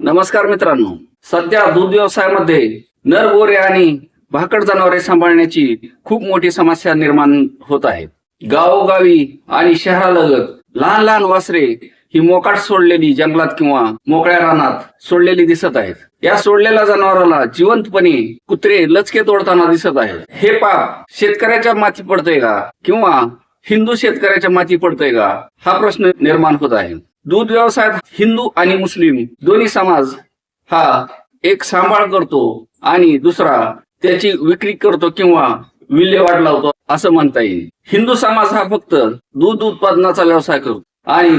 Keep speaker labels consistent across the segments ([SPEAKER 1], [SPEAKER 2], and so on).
[SPEAKER 1] नमस्कार मित्रांनो. सध्या दूध व्यवसायामध्ये नर गोरे आणि भाकड जनावरे सांभाळण्याची खूप मोठी समस्या निर्माण होत आहे. गावोगावी आणि शहरालगत लहान लहान वासरे ही मोकाट सोडलेली जंगलात किंवा मोकळ्या रानात सोडलेली दिसत आहेत. या सोडलेल्या जनावराला जिवंतपणे कुत्रे लचके तोडताना दिसत आहेत. हे पाप शेतकऱ्याच्या माती पडतंय का? किंवा हिंदू शेतकऱ्याच्या माती पडतोय का? हा प्रश्न निर्माण होत आहे. दूध व्यवसायात हिंदू आणि मुस्लिम दोन्ही समाज हा एक सांभाळ करतो आणि दुसरा त्याची विक्री करतो किंवा विल्हेवाट लावतो असं म्हणता येईल. हिंदू समाज हा फक्त दूध उत्पादनाचा व्यवसाय करतो आणि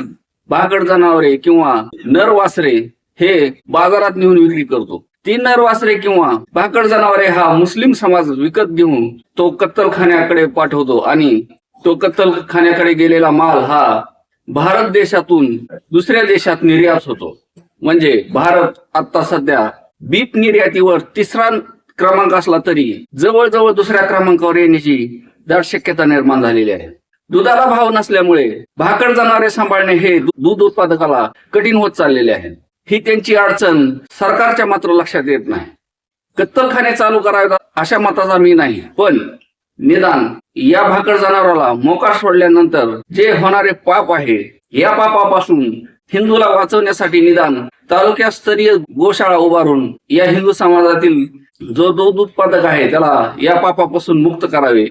[SPEAKER 1] भाकड जनावरे किंवा नर वासरे हे बाजारात नेऊन विक्री करतो. ती नर वासरे किंवा भाकड जनावरे हा मुस्लिम समाज विकत घेऊन तो कत्तलखान्याकडे पाठवतो आणि तो कत्तलखान्याकडे गेलेला माल हा भारत देशातून दुसऱ्या देशात निर्यात होतो. म्हणजे भारत आता सध्या बीप निर्यातीवर तिसरा क्रमांक असला तरी जवळजवळ दुसऱ्या क्रमांकावर येण्याची दाट शक्यता निर्माण झालेली आहे. दुधाला भाव नसल्यामुळे भाकड जनावरे सांभाळणे हे दूध उत्पादकाला कठीण होत चाललेले आहे. ही त्यांची अडचण सरकारच्या मात्र लक्षात येत नाही. कत्तलखाने चालू करावे अशा मताचा मी नाही. पण निदान या भाकड जनावराला मोका सोडल्यानंतर जे होणारे पाप आहे या पापापासून हिंदूला वाचवण्यासाठी निदान तालुक्यास्तरीय गोशाळा उभारून या हिंदू समाजातील जो दूध उत्पादक आहे त्याला या पापापासून मुक्त करावे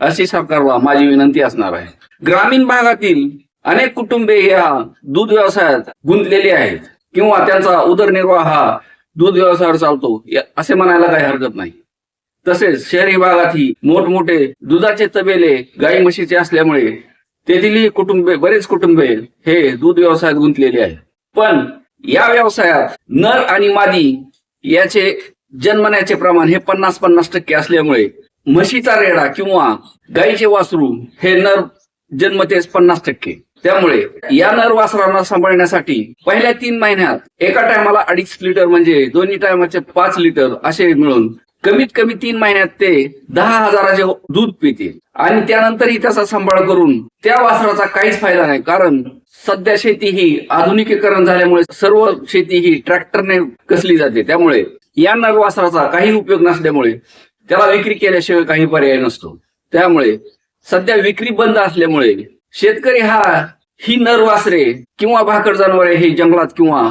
[SPEAKER 1] अशी सरकारला माझी विनंती असणार आहे. ग्रामीण भागातील अनेक कुटुंबे या दूध व्यवसायात गुंतलेली आहेत किंवा त्यांचा उदरनिर्वाह हा दूध व्यवसायावर चालतो असे म्हणायला काही हरकत नाही. तसेच शहरी भागातही मोठमोठे दुधाचे तबेले गाई म्हशीचे असल्यामुळे तेथीलही कुटुंबे बरेच कुटुंबे हे दूध व्यवसायात गुंतलेले आहे पण या व्यवसायात नर आणि मादी याचे जन्मण्याचे प्रमाण हे पन्नास पन्नास टक्के असल्यामुळे म्हशीचा रेडा किंवा गाईचे वासरू हे नर जन्मतेच पन्नास टक्के. त्यामुळे या नर वासरांना सांभाळण्यासाठी पहिल्या तीन महिन्यात एका टायमाला अडीच लिटर म्हणजे दोन्ही टायमाचे पाच लिटर असे मिळून कमीत कमी तीन महिन्यात ते दहा हजाराचे दूध पितील. आणि त्यानंतर त्याचा सांभाळ करून त्या वासराचा काहीच फायदा नाही. कारण सध्या शेती ही आधुनिकीकरण झाल्यामुळे सर्व शेती ही ट्रॅक्टरने कसली जाते. त्यामुळे या नर वासराचा काही उपयोग नसल्यामुळे त्याला विक्री केल्याशिवाय काही पर्याय नसतो. त्यामुळे सध्या विक्री बंद असल्यामुळे शेतकरी हा ही नर वासरे किंवा भाकड जनावरे हे जंगलात किंवा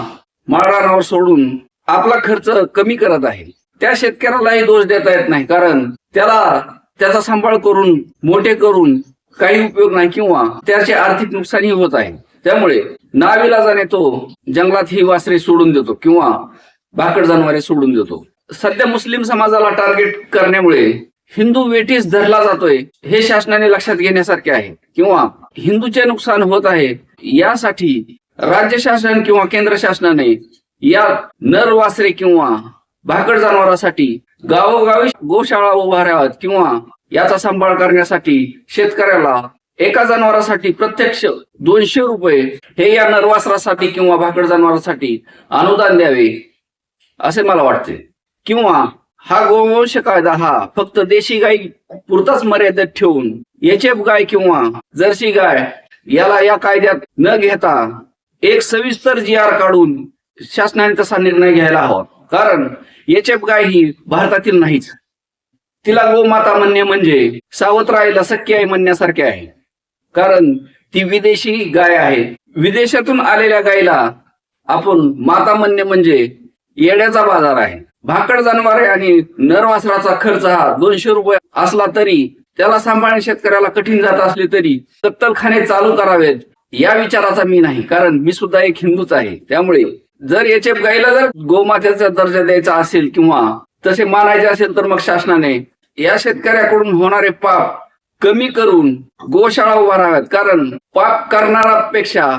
[SPEAKER 1] माळरानावर सोडून आपला खर्च कमी करत आहे. त्या शेतकऱ्यालाही दोष देता येत नाही. कारण त्याला त्याचा सांभाळ करून मोठे करून काही उपयोग नाही किंवा त्याचे आर्थिक नुकसानही होत आहे. त्यामुळे नाविलाजाने तो जंगलात ही वासरे सोडून देतो किंवा भाकड जनावरे सोडून देतो. सध्या मुस्लिम समाजाला टार्गेट करण्यामुळे हिंदू वेठीस धरला जातोय हे शासनाने लक्षात घेण्यासारखे आहे. किंवा हिंदूचे नुकसान होत आहे यासाठी राज्य शासन किंवा केंद्र शासनाने या नर वासरे किंवा भाकड जनावरांसाठी गावोगावी गोशाळा उभाराव्यात किंवा याचा सांभाळ करण्यासाठी शेतकऱ्याला एका जनावरासाठी प्रत्यक्ष दोनशे रुपये हे या नरवासरासाठी किंवा भाकड जनावरांसाठी अनुदान द्यावे असे मला वाटते. किंवा हा गोवंश कायदा हा फक्त देशी गाय पुरताच मर्यादित ठेवून एचएफ गाय किंवा जर्सी गाय याला या कायद्यात न घेता एक सविस्तर जी आर काढून शासनाने तसा निर्णय घ्यायला हवा. कारण एचएफ गाय ही भारतातील नाहीच. तिला गोमाता म्हणणे म्हणजे सावत्राईला सख्य आहे म्हणण्यासारखे आहे. कारण ती विदेशी गाय आहे. विदेशातून आलेल्या गायीला आपण माता म्हणणे म्हणजे येड्याचा बाजार आहे. भाकड जनावरे आणि नरवासराचा खर्च हा दोनशे रुपये असला तरी त्याला सांभाळणे शेतकऱ्याला कठीण जात असले तरी कत्तलखाने चालू करावेत या विचाराचा मी नाही. कारण मी सुद्धा एक हिंदूच आहे. त्यामुळे जर याच्या गायला जर गोमात्याचा दर्जा द्यायचा असेल किंवा तसे मानायचे असेल तर मग शासनाने या शेतकऱ्याकडून होणारे पाप कमी करून गोशाळा उभाराव्यात कारण पाप करणारा पेक्षा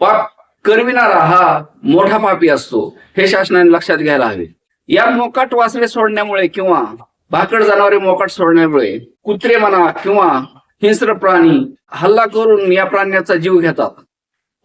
[SPEAKER 1] पाप करविणारा हा मोठा पापी असतो. हे शासनाने लक्षात घ्यायला हवे. या मोकाट वासरे सोडण्यामुळे किंवा भाकड जनावरे मोकाट सोडण्यामुळे कुत्रे म्हणा किंवा हिंस्र प्राणी हल्ला करून या प्राण्याचा जीव घेतात.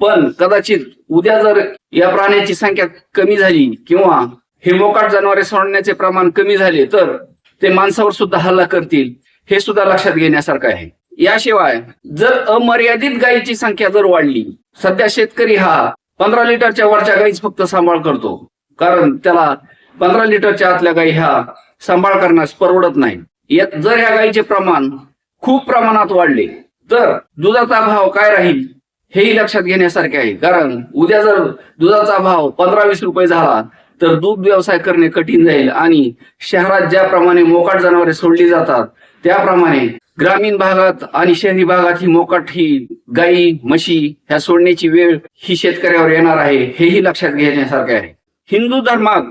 [SPEAKER 1] पण कदाचित उद्या जर या प्राण्याची संख्या कमी झाली किंवा हे मोकाट जनावरे सोडण्याचे प्रमाण कमी झाले तर ते माणसावर सुद्धा हल्ला करतील हे सुद्धा लक्षात घेण्यासारखं आहे. याशिवाय जर अमर्यादित गायीची संख्या जर वाढली सध्या शेतकरी हा पंधरा लिटरच्या वरच्या गाईच फक्त सांभाळ करतो. कारण त्याला पंधरा लिटरच्या आतल्या गाई ह्या सांभाळ करण्यास परवडत नाही. जर ह्या गाईचे प्रमाण खूप प्रमाणात वाढले तर दुधाचा भाव काय राहील? हेही लक्षात घेण्यासारखे आहे. कारण उद्या जर दुधाचा भाव पंधरा वीस रुपये झाला तर दूध व्यवसाय करणे कठीण जाईल आणि शहरात ज्याप्रमाणे मोकाट जनावरे सोडली जातात त्याप्रमाणे ग्रामीण भागात आणि शहरी भागात ही मोकाट ही गाई म्हशी ह्या सोडण्याची वेळ ही शेतकऱ्यावर येणार आहे हेही लक्षात घेण्यासारखे आहे. हिंदू धर्मात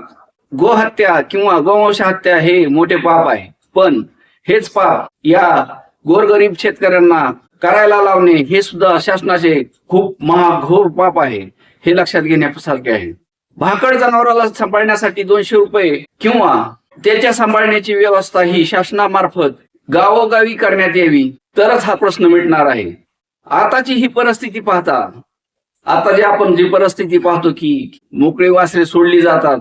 [SPEAKER 1] गोहत्या किंवा गोवंश हत्या हे मोठे पाप आहे. पण हेच पाप या गोरगरीब शेतकऱ्यांना करायला लावणे हे सुद्धा शासनाचे खूप महाघोर पाप आहे. हे लक्षात घेण्यासारखे आहे. भाकड जनावराला सांभाळण्यासाठी दोनशे रुपये किंवा त्याच्या सांभाळण्याची व्यवस्था ही शासनामार्फत गावोगावी करण्यात यावी तरच हा प्रश्न मिटणार आहे. आताची ही परिस्थिती पाहता आता जे आपण जी परिस्थिती पाहतो की मोकळे वासरे सोडली जातात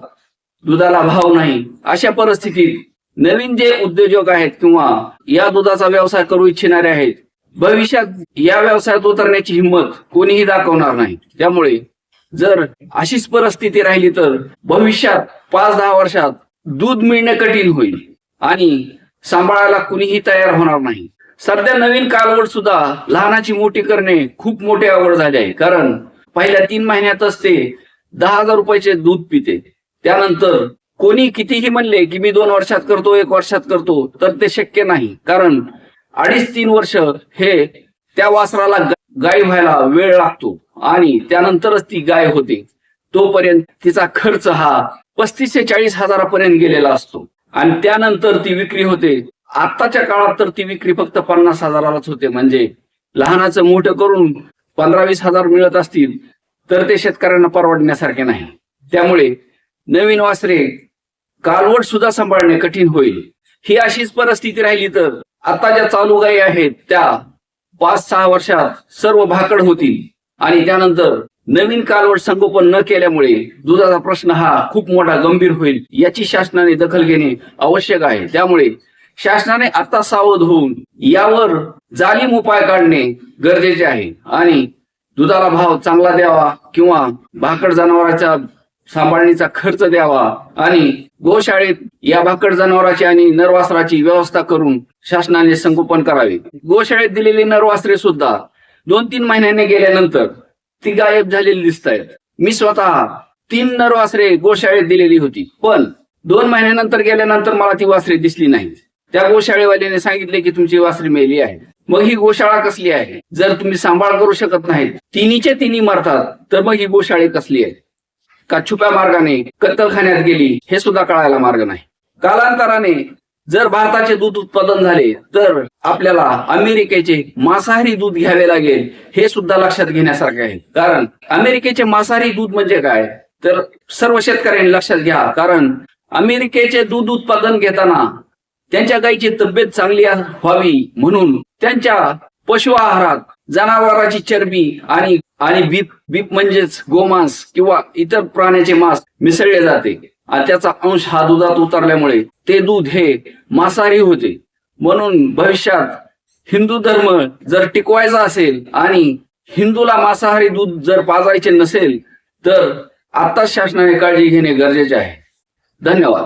[SPEAKER 1] दुधाला भाव नाही अशा परिस्थितीत नवीन जे उद्योजक आहेत किंवा या दुधाचा व्यवसाय करू इच्छिणारे आहेत भविष्यात या व्यवसायात उतरण्याची हिंमत कोणीही दाखवणार नाही. त्यामुळे जर अशीच परिस्थिती राहिली तर भविष्यात पाच दहा वर्षात दूध मिळणे कठीण होईल आणि सांभाळायला कुणीही तयार होणार नाही. सध्या नवीन कालवड सुद्धा लहानाची मोठी करणे खूप मोठे आवड झाले आहे. कारण पहिल्या तीन महिन्यातच ते दहा हजार रुपयाचे दूध पिते. त्यानंतर कोणी कितीही म्हणले की मी दोन वर्षात करतो एक वर्षात करतो तर ते शक्य नाही. कारण अडीच तीन वर्ष हे त्या वासराला गाय व्हायला वेळ लागतो आणि त्यानंतरच ती गाय होते. तोपर्यंत तिचा खर्च हा पस्तीस ते चाळीस हजारापर्यंत गेलेला असतो. आणि त्यानंतर ती विक्री होते. आताच्या काळात तर ती विक्री फक्त पन्नास हजारालाच होते. म्हणजे लहानाचं मोठं करून पंधरा वीस हजार मिळत असतील तर ते शेतकऱ्यांना परवडण्यासारखे नाही. त्यामुळे नवीन वासरे कालवट सुद्धा सांभाळणे कठीण होईल. ही अशीच परिस्थिती राहिली तर आता ज्या चालू गायी आहेत त्या पाच सहा वर्षात सर्व भाकड होतील. आणि त्यानंतर नवीन कालवड संगोपन न केल्यामुळे दुधाचा प्रश्न हा खूप मोठा गंभीर होईल याची शासनाने दखल घेणे आवश्यक आहे. त्यामुळे शासनाने आता सावध होऊन यावर जालीम उपाय काढणे गरजेचे आहे. आणि दुधाला भाव चांगला द्यावा किंवा भाकड जनावरांच्या सांभाळणीचा खर्च द्यावा आणि गोशाळेत या भाकड जनावरांची आणि नरवासराची व्यवस्था करून शासनाने संगोपन करावे. गोशाळेत दिलेली नरवासरे सुद्धा दोन तीन महिन्याने गेल्यानंतर ती गायब झालेली दिसत आहेत मी स्वतः तीन नरवासरे गोशाळेत दिलेली होती पण दोन महिन्यानंतर गेल्यानंतर मला ती वासरे दिसली नाही त्या गोशाळेवाल्याने सांगितले की तुमची वासरी मेली आहे. मग ही गोशाळा कसली आहे? जर तुम्ही सांभाळ करू शकत नाहीत तिन्हीचे तिन्ही मरतात तर मग ही गोशाळे कसली आहे? का छुप्या मार्गाने कत्तलखान्यात गेली हे सुद्धा कळायला मार्ग नाही. कालांतराने जर भारताचे दूध उत्पादन झाले तर आपल्याला अमेरिकेचे मांसाहारी दूध घ्यावे लागेल हे सुद्धा लक्षात घेण्यासारखे आहे. कारण अमेरिकेचे मांसाहारी दूध म्हणजे काय? तर सर्व शेतकऱ्यांनी लक्षात घ्या कारण अमेरिकेचे दूध उत्पादन घेताना त्यांच्या गायीची तब्येत चांगली व्हावी म्हणून त्यांच्या पशु आहारात जनावराची चरबी आणि आणि बीप बीप म्हणजेच गोमांस किंवा इतर प्राण्याचे मांस मिसळले जाते. आणि त्याचा अंश हा दुधात उतरल्यामुळे ते दूध हे मांसाहारी होते. म्हणून भविष्यात हिंदू धर्म जर टिकवायचा असेल आणि हिंदूला मांसाहारी दूध जर पाजायचे नसेल तर आत्ताच शासनाने काळजी घेणे गरजेचे आहे. धन्यवाद.